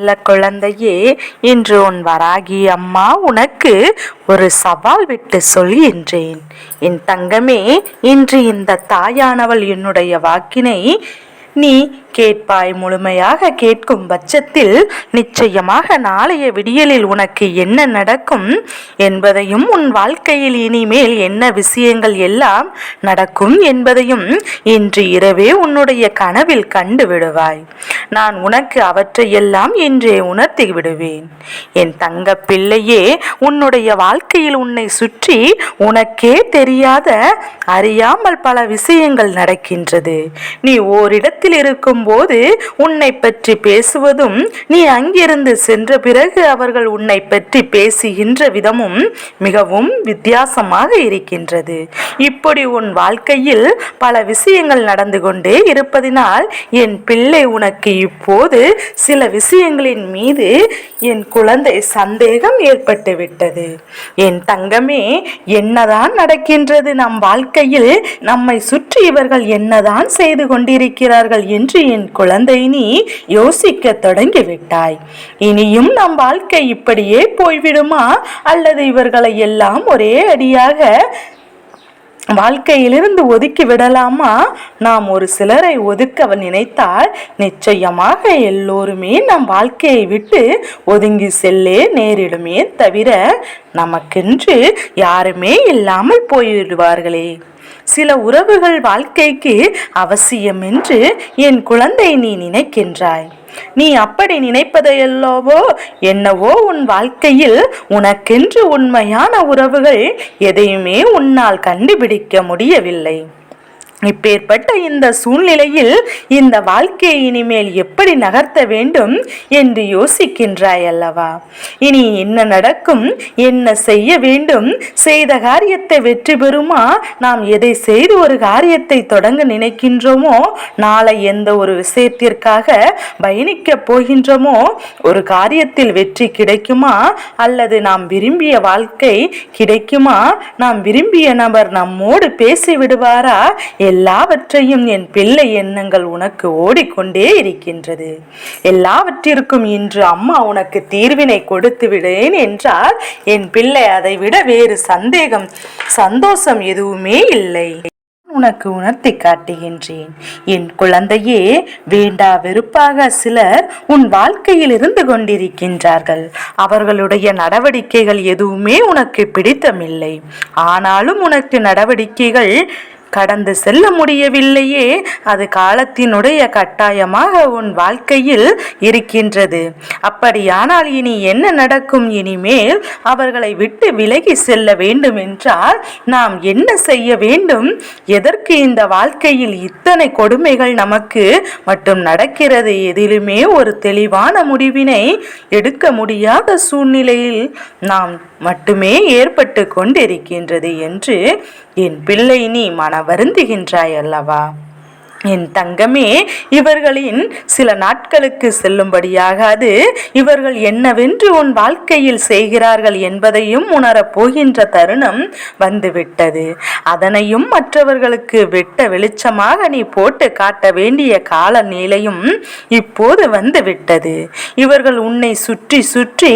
நல்ல குழந்தையே இன்று உன் வராகி அம்மா உனக்கு ஒரு சவால் விட்டு சொல்கின்றேன் என் தங்கமே இன்று இந்த தாயானவள் என்னுடைய வாக்கினை நீ கேட்பாய் முழுமையாக கேட்கும் பட்சத்தில் நிச்சயமாக நாளைய விடியலில் உனக்கு என்ன நடக்கும் என்பதையும் உன் வாழ்க்கையில் இனிமேல் என்ன விஷயங்கள் எல்லாம் நடக்கும் என்பதையும் இன்று இரவே உன்னுடைய கனவில் கண்டு விடுவாய். நான் உனக்கு அவற்றையெல்லாம் இன்றே உணர்த்தி விடுவேன். என் தங்க பிள்ளையே உன்னுடைய வாழ்க்கையில் உன்னை சுற்றி உனக்கே தெரியாத அறியாமல் பல விஷயங்கள் நடக்கின்றது. நீ ஓரிடத்தில் இருக்கும் போது உன்னை பற்றி பேசுவதும் நீ அங்கிருந்து சென்ற பிறகு அவர்கள் உன்னை பற்றி பேசுகின்ற விதமும் மிகவும் வித்தியாசமாக இருக்கின்றது. இப்படி உன் வாழ்க்கையில் பல விஷயங்கள் நடந்து கொண்டே இருப்பதினால் என் பிள்ளை உனக்கு இப்போது சில விஷயங்களின் மீது என் குழந்தை சந்தேகம் ஏற்பட்டுவிட்டது என் தங்கமே என்னதான் நடக்கின்றது நம் வாழ்க்கையில்? நம்மை சுற்றி இவர்கள் என்னதான் செய்து கொண்டிருக்கிறார்கள் என்று என் குழந்தை நீ யோசிக்க தொடங்கிவிட்டாய். இனியும் நம் வாழ்க்கை இப்படியே போய்விடுமா? அல்லது இவர்களை எல்லாம் ஒரே அடியாக வாழ்க்கையிலிருந்து ஒதுக்கி விடலாமா? நாம் ஒரு சிலரை ஒதுக்க நினைத்தால் நிச்சயமாக எல்லோருமே நம் வாழ்க்கையை விட்டு ஒதுங்கி செல்லே நேரிடுமே தவிர நமக்கென்று யாருமே இல்லாமல் போய்விடுவார்களே சில உறவுகள் வாழ்க்கைக்கு அவசியம் என்று என் குழந்தை நீ நினைக்கின்றாய். நீ அப்படி நினைப்பதையல்லவோ என்னவோ உன் வாழ்க்கையில் உனக்கென்று உண்மையான உறவுகள் எதையுமே உன்னால் கண்டுபிடிக்க முடியவில்லை. இப்பேற்பட்ட இந்த சூழ்நிலையில் இந்த வாழ்க்கையை இனிமேல் எப்படி நகர்த்த வேண்டும் என்று யோசிக்கின்றாய் அல்லவா? இனி என்ன நடக்கும்? என்ன செய்ய வேண்டும்? செய்த காரியத்தை வெற்றி பெறுமா? நாம் எதை செய்து ஒரு காரியத்தை தொடங்க நினைக்கின்றோமோ? நாளை எந்த ஒரு விஷயத்திற்காக பயணிக்க போகின்றோமோ? ஒரு காரியத்தில் வெற்றி கிடைக்குமா? அல்லது நாம் விரும்பிய வாழ்க்கை கிடைக்குமா? நாம் விரும்பிய நபர் நம்மோடு பேசி விடுவாரா எல்லாவற்றையும் என் பிள்ளை எண்ணங்கள் உனக்கு ஓடிக்கொண்டே இருக்கின்றது. எல்லாவற்றிற்கும் இன்று அம்மா உனக்கு தீர்வினை கொடுத்து விடேன் என்றால் என் பிள்ளை அதை விட வேறு சந்தேகம் சந்தோஷம் எதுவுமே இல்லை. உனக்கு உணர்த்தி காட்டுகின்றேன். என் குழந்தையே வேண்டா வெறுப்பாக சிலர் உன் வாழ்க்கையில் இருந்து கொண்டிருக்கின்றார்கள். அவர்களுடைய நடவடிக்கைகள் எதுவுமே உனக்கு பிடித்தமில்லை. ஆனாலும் உனக்கு நடவடிக்கைகள் கடந்து செல்ல முடியவில்லையே. அது காலத்தினுடைய கட்டாயமாக உன் வாழ்க்கையில் இருக்கின்றது. அப்படியானால் இனி என்ன நடக்கும்? இனிமேல் அவர்களை விட்டு விலகி செல்ல வேண்டும் என்றால் நாம் என்ன செய்ய வேண்டும்? எதற்கு இந்த வாழ்க்கையில் இத்தனை கொடுமைகள் நமக்கு மட்டும் நடக்கிறது? எதிலுமே ஒரு தெளிவான முடிவினை எடுக்க முடியாத சூழ்நிலையில் நாம் மட்டுமே ஏற்பட்டு கொண்டிருக்கின்றது என்று என் பிள்ளை நீ மன வருந்துகின்றாய் அல்லவா? என் தங்கமே இவர்களின் சில நாட்களுக்கு செல்லும்படியாகாது. இவர்கள் என்னவென்று உன் வாழ்க்கையில் செய்கிறார்கள் என்பதையும் உணரப் போகின்ற தருணம் வந்துவிட்டது. அதனையும் மற்றவர்களுக்கு வெட்ட வெளிச்சமாக நீ போட்டு காட்ட வேண்டிய கால நிலையும் இப்போது வந்துவிட்டது. இவர்கள் உன்னை சுற்றி சுற்றி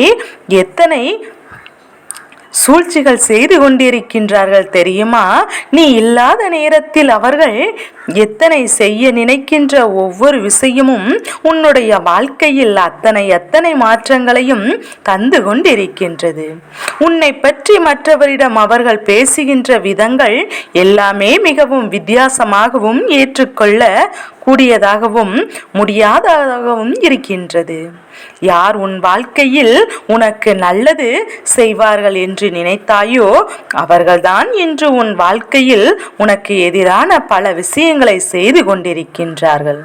எத்தனை சூழ்ச்சிகள் செய்து கொண்டிருக்கின்றார்கள் தெரியுமா? நீ இல்லாத நேரத்தில் அவர்கள் எத்தனை செய்ய நினைக்கின்ற ஒவ்வொரு விஷயமும் உன்னுடைய வாழ்க்கையில் அத்தனை அத்தனை மாற்றங்களையும் தந்து கொண்டிருக்கின்றது. உன்னை பற்றி மற்றவரிடம் அவர்கள் பேசுகின்ற விதங்கள் எல்லாமே மிகவும் வித்தியாசமாகவும் ஏற்றுக்கொள்ள கூடியதாகவும் முடியாததாகவும் இருக்கின்றது. யார் உன் வாழ்க்கையில் உனக்கு நல்லது செய்வார்கள் என்று நினைத்தாயோ அவர்கள்தான் இன்று உன் வாழ்க்கையில் உனக்கு எதிரான பல விஷயங்களை செய்து கொண்டிருக்கின்றார்கள்.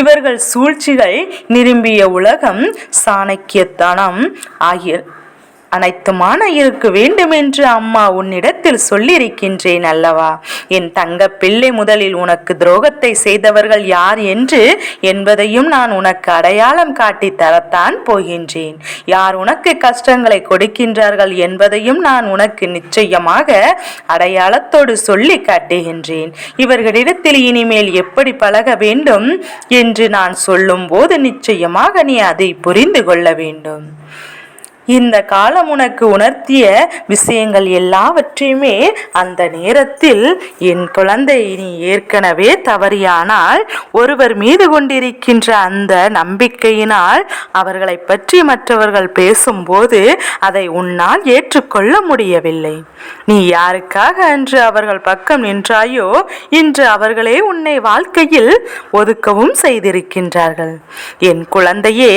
இவர்கள் சூழ்ச்சிகள் நிரும்பிய உலகம் சாணக்கியத்தனம் ஆகிய அனைத்துமான இருக்க வேண்டும் என்று அம்மா உன்னிடத்தில் சொல்லியிருக்கின்றேன் அல்லவா? என் தங்க பிள்ளை முதலில் உனக்கு துரோகத்தை செய்தவர்கள் யார் என்று என்பதையும் நான் உனக்கு அடையாளம் காட்டி தரத்தான் போகின்றேன். யார் உனக்கு கஷ்டங்களை கொடுக்கின்றார்கள் என்பதையும் நான் உனக்கு நிச்சயமாக அடையாளத்தோடு சொல்லி காட்டுகின்றேன். இவர்களிடத்தில் இனிமேல் எப்படி பழக வேண்டும் என்று நான் சொல்லும்போது நிச்சயமாக நீ அதை புரிந்து கொள்ள வேண்டும். இந்த காலம் உனக்கு உணர்த்திய விஷயங்கள் எல்லாவற்றையுமே அந்த நேரத்தில் என் குழந்தை நீ ஏற்கனவே தவறியானால் ஒருவர் மீது கொண்டிருக்கின்ற அந்த நம்பிக்கையினால் அவர்களை பற்றி மற்றவர்கள் பேசும்போது அதை உன்னால் ஏற்றுக்கொள்ள முடியவில்லை. நீ யாருக்காக அன்று அவர்கள் பக்கம் நின்றாயோ இன்று அவர்களே உன்னை வாழ்க்கையில் ஒதுக்கவும் செய்திருக்கின்றார்கள். என் குழந்தையே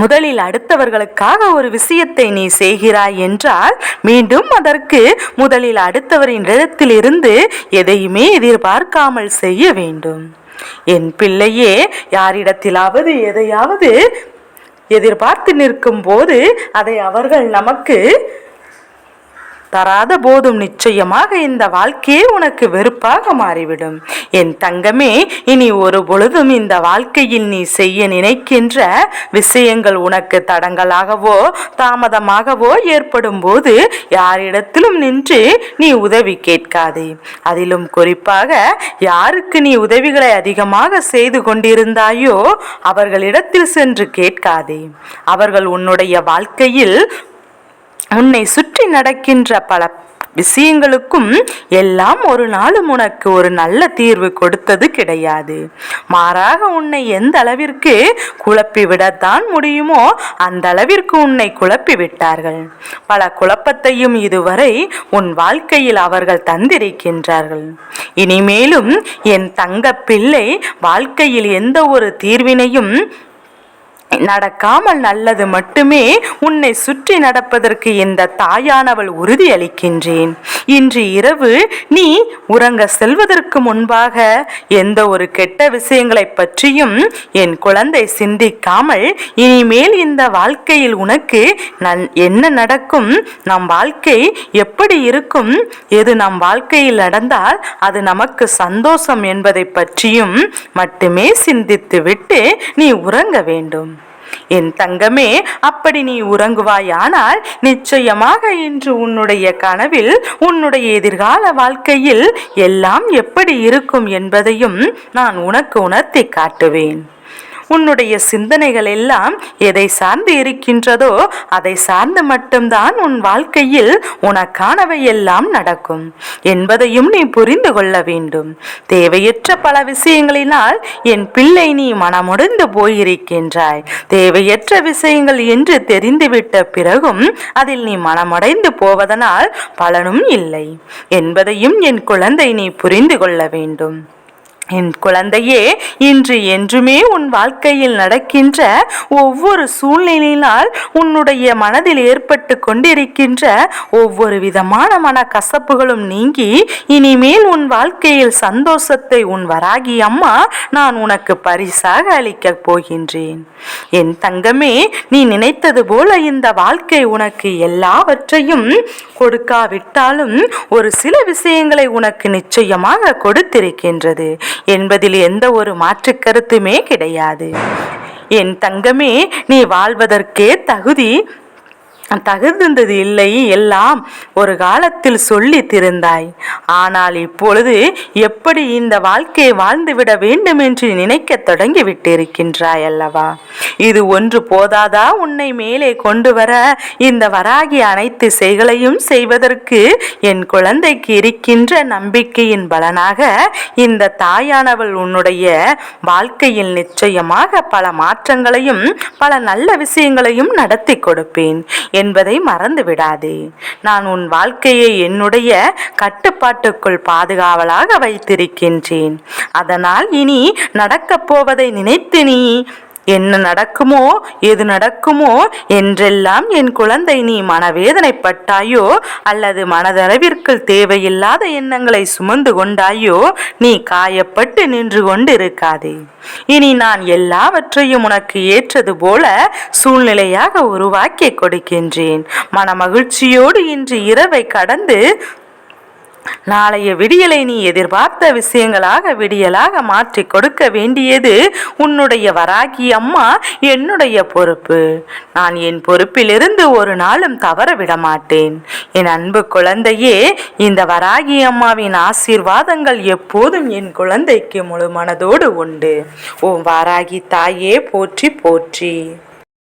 முதலில் அடுத்தவர்களுக்காக ஒரு விஷயத்தை நீ செய்கிறாய் என்றால் மீண்டும் அதற்கு முதலில் அடுத்தவரின் இடத்திலிருந்து எதையுமே எதிர்பார்க்காமல் செய்ய வேண்டும். என் பிள்ளையே யாரிடத்திலாவது எதையாவது எதிர்பார்த்து நிற்கும் போது அதை அவர்கள் நமக்கு தராத போதும் நிச்சயமாக இந்த வாழ்க்கையே உனக்கு வெறுப்பாக மாறிவிடும். என் தங்கமே இனி ஒரு பொழுதும் இந்த வாழ்க்கையில் நீ செய்ய நினைக்கின்ற விஷயங்கள் உனக்கு தடங்களாகவோ தாமதமாகவோ ஏற்படும் போது யாரிடத்திலும் நின்று நீ உதவி கேட்காதே. அதிலும் குறிப்பாக யாருக்கு நீ உதவிகளை அதிகமாக செய்து கொண்டிருந்தாயோ அவர்களிடத்தில் சென்று கேட்காதே. அவர்கள் உன்னுடைய வாழ்க்கையில் உன்னை சுற்றி நடக்கின்ற பல விஷயங்களுக்கும் எல்லாம் ஒரு நாளும் உனக்கு ஒரு நல்ல தீர்வு கொடுத்தது கிடையாது. மாறாக உன்னை எந்த அளவிற்கு குழப்பி விடத்தான் முடியுமோ அந்த அளவிற்கு உன்னை குழப்பி விட்டார்கள். பல குழப்பத்தையும் இதுவரை உன் வாழ்க்கையில் அவர்கள் தந்திருக்கின்றார்கள். இனிமேலும் என் தங்க பிள்ளை வாழ்க்கையில் எந்த ஒரு தீர்வினையும் நடக்காமல் நல்லது மட்டுமே உன்னை சுற்றி நடப்பதற்கு இந்த தாயானவள் உறுதி அளிக்கின்றேன். இன்று இரவு நீ உறங்க செல்வதற்கு முன்பாக எந்த ஒரு கெட்ட விஷயங்களை பற்றியும் என் குழந்தை சிந்திக்காமல் இனிமேல் இந்த வாழ்க்கையில் உனக்கு என்ன நடக்கும்? நம் வாழ்க்கை எப்படி இருக்கும்? எது நம் வாழ்க்கையில் நடந்தால் அது நமக்கு சந்தோஷம் என்பதை பற்றியும் மட்டுமே சிந்தித்துவிட்டு நீ உறங்க வேண்டும். என் தங்கமே அப்படி நீ உறங்குவாயானால் நிச்சயமாக இன்று உன்னுடைய கனவில் உன்னுடைய எதிர்கால வாழ்க்கையில் எல்லாம் எப்படி இருக்கும் என்பதையும் நான் உனக்கு உணர்த்தி காட்டுவேன். உன்னுடைய சிந்தனைகள் எல்லாம் எதை சார்ந்து இருக்கின்றதோ அதை சார்ந்து மட்டும்தான் உன் வாழ்க்கையில் உனக்கானவை எல்லாம் நடக்கும் என்பதையும் நீ புரிந்து கொள்ள வேண்டும். தேவையற்ற பல விஷயங்களினால் என் பிள்ளை நீ மனமுடைந்து போயிருக்கின்றாய். தேவையற்ற விஷயங்கள் என்று தெரிந்துவிட்ட பிறகும் அதில் நீ மனமடைந்து போவதனால் பலனும் இல்லை என்பதையும் என் குழந்தை நீ புரிந்து கொள்ள வேண்டும். என் குழந்தையே இன்று என்றுமே உன் வாழ்க்கையில் நடக்கின்ற ஒவ்வொரு சூழ்நிலையினால் உன்னுடைய மனதில் ஏற்பட்டு கொண்டிருக்கின்ற ஒவ்வொரு விதமான மன கசப்புகளும் நீங்கி இனிமேல் உன் வாழ்க்கையில் சந்தோஷத்தை உன் வராகி அம்மா நான் உனக்கு பரிசாக அளிக்கப் போகின்றேன். என் தங்கமே நீ நினைத்தது போல இந்த வாழ்க்கை உனக்கு எல்லாவற்றையும் கொடுக்காவிட்டாலும் ஒரு சில விஷயங்களை உனக்கு நிச்சயமாக கொடுத்திருக்கின்றது. என்பதில் எந்த ஒரு மாற்று கருத்துமே கிடையாது. என் தங்கமே நீ வாழ்வதற்கே தகுதி தகுந்தது இல்லை எல்லாம் ஒரு காலத்தில் சொல்லி திருந்தாய் ஆனால் இப்பொழுது எப்படி இந்த வாழ்க்கையை வாழ்ந்துவிட வேண்டும் என்று நினைக்க தொடங்கி விட்டிருக்கின்றாய் அல்லவா? இது ஒன்று போதாதா? உன்னை மேலே கொண்டு வர இந்த வராகி அனைத்து செய்களையும் செய்வதற்கு என் குழந்தைக்கு இருக்கின்ற நம்பிக்கையின் பலனாக இந்த தாயானவள் உன்னுடைய வாழ்க்கையில் நிச்சயமாக பல மாற்றங்களையும் பல நல்ல விஷயங்களையும் நடத்தி கொடுப்பேன். என்பதை மறந்து விடாதே நான் உன் வாழ்க்கையை என்னுடைய கட்டுப்பாட்டுக்குள் பாதுகாவலாக வைத்திருக்கின்றேன். அதனால் இனி நடக்கப் போவதை நினைத்து நீ என்ன நடக்குமோ எது நடக்குமோ என்றெல்லாம் என் குழந்தை நீ மனவேதனைப்பட்டாயோ அல்லது மனதளவிற்கு தேவையில்லாத எண்ணங்களை சுமந்து கொண்டாயோ நீ காயப்பட்டு நின்று கொண்டிருக்காதே. இனி நான் எல்லாவற்றையும் உனக்கு ஏற்றது போல சூழ்நிலையாக உருவாக்கி கொடுக்கின்றேன். மனமகிழ்ச்சியோடு இன்று இரவை கடந்து நாளைய விடியலை நீ எதிர்பார்த்த விஷயங்களாக விடியலாக மாற்றி கொடுக்க வேண்டியது உன்னுடைய வராகி அம்மா என்னுடைய பொறுப்பு. நான் என் பொறுப்பிலிருந்து ஒரு நாளும் தவற விட மாட்டேன் என் அன்பு குழந்தையே இந்த வராகி அம்மாவின் ஆசீர்வாதங்கள் எப்போதும் என் குழந்தைக்கு முழு மனதோடு உண்டு. உன் வாராகி தாயே போற்றி போற்றி.